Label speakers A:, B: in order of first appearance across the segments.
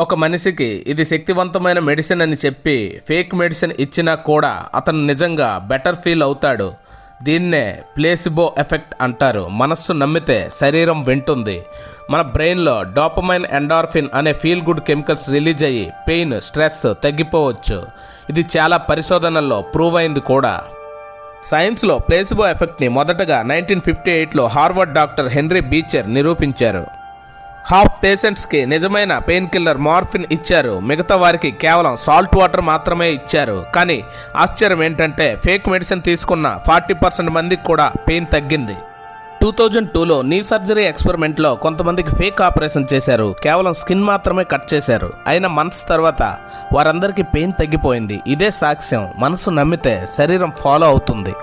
A: ఒక మనిషికి ఇది శక్తివంతమైన మెడిసిన్ అని చెప్పి ఫేక్ మెడిసిన్ ఇచ్చినా కూడా అతను నిజంగా బెటర్ ఫీల్ అవుతాడు. దీన్నే ప్లేసిబో ఎఫెక్ట్ అంటారు. మనస్సు నమ్మితే శరీరం వింటుంది. మన బ్రెయిన్లో డోపమైన్ ఎండార్ఫిన్ అనే ఫీల్ గుడ్ కెమికల్స్ రిలీజ్ అయ్యి పెయిన్ స్ట్రెస్ తగ్గిపోవచ్చు. ఇది చాలా పరిశోధనల్లో ప్రూవ్ అయింది కూడా. సైన్స్లో ప్లేసిబో ఎఫెక్ట్ని మొదటగా నైన్టీన్ ఫిఫ్టీ ఎయిట్లో హార్వర్డ్ డాక్టర్ హెన్రీ బీచర్ నిరూపించారు. హాఫ్ పేషెంట్స్కి నిజమైన పెయిన్ కిల్లర్ మార్ఫిన్ ఇచ్చారు. మిగతా వారికి కేవలం సాల్ట్ వాటర్ మాత్రమే ఇచ్చారు. కానీ ఆశ్చర్యం ఏంటంటే ఫేక్ మెడిసిన్ తీసుకున్న ఫార్టీ పర్సెంట్ మందికి కూడా పెయిన్ తగ్గింది. టూ థౌజండ్ టూలో నీ సర్జరీ ఎక్స్పెరిమెంట్లో కొంతమందికి ఫేక్ ఆపరేషన్ చేశారు. కేవలం స్కిన్ మాత్రమే కట్ చేశారు. అయిన మంత్స్ తర్వాత వారందరికీ పెయిన్ తగ్గిపోయింది. ఇదే సాక్ష్యం. మనసు నమ్మితే శరీరం ఫాలో అవుతుంది.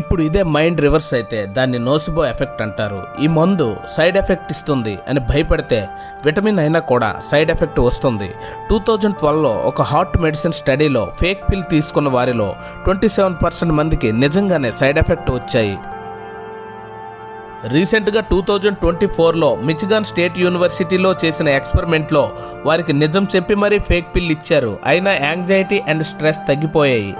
A: ఇప్పుడు ఇదే మైండ్ రివర్స్ అయితే దాన్ని నోసిబో ఎఫెక్ట్ అంటారు. ఈ మందు సైడ్ ఎఫెక్ట్ ఇస్తుంది అని భయపడితే విటమిన్ అయినా కూడా సైడ్ ఎఫెక్ట్ వస్తుంది. టూ థౌజండ్ ట్వెల్వ్లో ఒక హార్ట్ మెడిసిన్ స్టడీలో ఫేక్ పిల్ తీసుకున్న వారిలో ట్వంటీ సెవెన్ పర్సెంట్ మందికి నిజంగానే సైడ్ ఎఫెక్ట్ వచ్చాయి. రీసెంట్గా టూ థౌజండ్ ట్వంటీ ఫోర్లో మిచిగాన్ స్టేట్ యూనివర్సిటీలో చేసిన ఎక్స్పెరిమెంట్లో వారికి నిజం చెప్పి మరీ ఫేక్ పిల్ ఇచ్చారు. అయినా యాంగ్జైటీ అండ్ స్ట్రెస్ తగ్గిపోయాయి.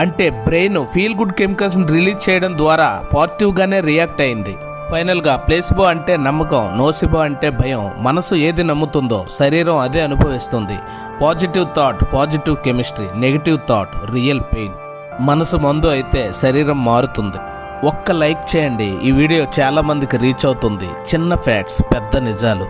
A: అంటే బ్రెయిన్ ఫీల్ గుడ్ కెమికల్స్ని రిలీజ్ చేయడం ద్వారా పాజిటివ్గానే రియాక్ట్ అయింది. ఫైనల్గా ప్లేసిబో అంటే నమ్మకం నోసిబో అంటే భయం. మనసు ఏది నమ్ముతుందో శరీరం అదే అనుభవిస్తుంది. Positive thought positive chemistry negative thought real pain. మనసు మందు అయితే శరీరం మారుతుంది. ఒక్క లైక్ చేయండి. ఈ వీడియో చాలా మందికి రీచ్ అవుతుంది. చిన్న ఫ్యాక్ట్స్ పెద్ద నిజాలు.